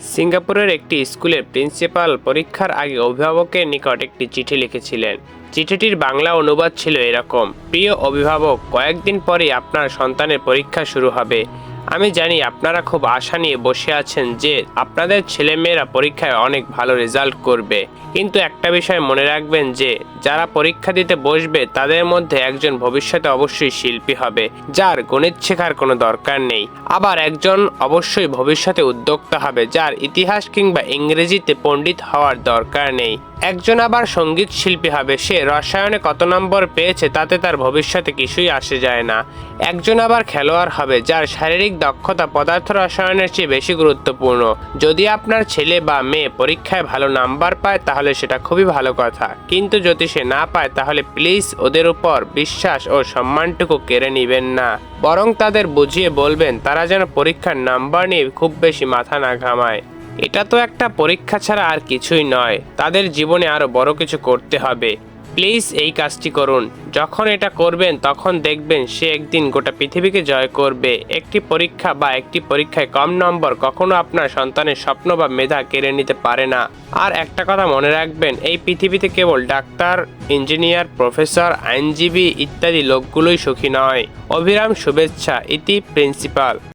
সিঙ্গাপুরের একটি স্কুলের প্রিন্সিপাল পরীক্ষার আগে অভিভাবকের নিকট একটি চিঠি লিখেছিলেন। চিঠিটির বাংলা অনুবাদ ছিল এরকম, প্রিয় অভিভাবক, কয়েকদিন পরে আপনার সন্তানের পরীক্ষা শুরু হবে। আমি জানি আপনারা খুব আশা নিয়ে বসে আছেন যে আপনাদের ছেলেমেয়েরা পরীক্ষায় অনেক ভালো রেজাল্ট করবে। কিন্তু একটা বিষয় মনে রাখবেন যে, যারা পরীক্ষা দিতে বসবে, তাদের মধ্যে একজন ভবিষ্যতে অবশ্যই শিল্পী হবে, যার গণিত শেখার কোনো দরকার নেই। আবার একজন অবশ্যই ভবিষ্যতে উদ্যোক্তা হবে, যার ইতিহাস কিংবা ইংরেজিতে পণ্ডিত হওয়ার দরকার নেই। একজন আবার সংগীত শিল্পী হবে, সে রসায়নে কত নম্বর পেয়েছে তাতে তার ভবিষ্যতে কিছুই আসে যায় না। একজন আবার খেলোয়াড় হবে, যার শারীরিক দক্ষতা পদার্থ রসায়নের চেয়ে বেশি গুরুত্বপূর্ণ। যদি আপনার ছেলে বা মেয়ে পরীক্ষায় ভালো নাম্বার পায়, তাহলে সেটা খুবই ভালো কথা। কিন্তু যদি সে না পায়, তাহলে প্লিজ ওদের উপর বিশ্বাস ও সম্মানটুকু কেড়ে নেবেন না। বরং তাদের বুঝিয়ে বলবেন, তারা যেন পরীক্ষার নাম্বার নিয়ে খুব বেশি মাথা না ঘামায়। এটা তো একটা পরীক্ষা ছাড়া আর কিছুই নয়। তাদের জীবনে আরও বড় কিছু করতে হবে। প্লিজ এই কাজটি করুন। যখন এটা করবেন, তখন দেখবেন সে একদিন গোটা পৃথিবীকে জয় করবে। একটি পরীক্ষা বা একটি পরীক্ষায় কম নম্বর কখনো আপনার সন্তানের স্বপ্ন বা মেধা কেড়ে নিতে পারে না। আর একটা কথা মনে রাখবেন, এই পৃথিবীতে কেবল ডাক্তার, ইঞ্জিনিয়ার, প্রফেসর, আইনজীবী ইত্যাদি লোকগুলোই সুখী নয়। অভিরাম শুভেচ্ছা, ইতি প্রিন্সিপাল।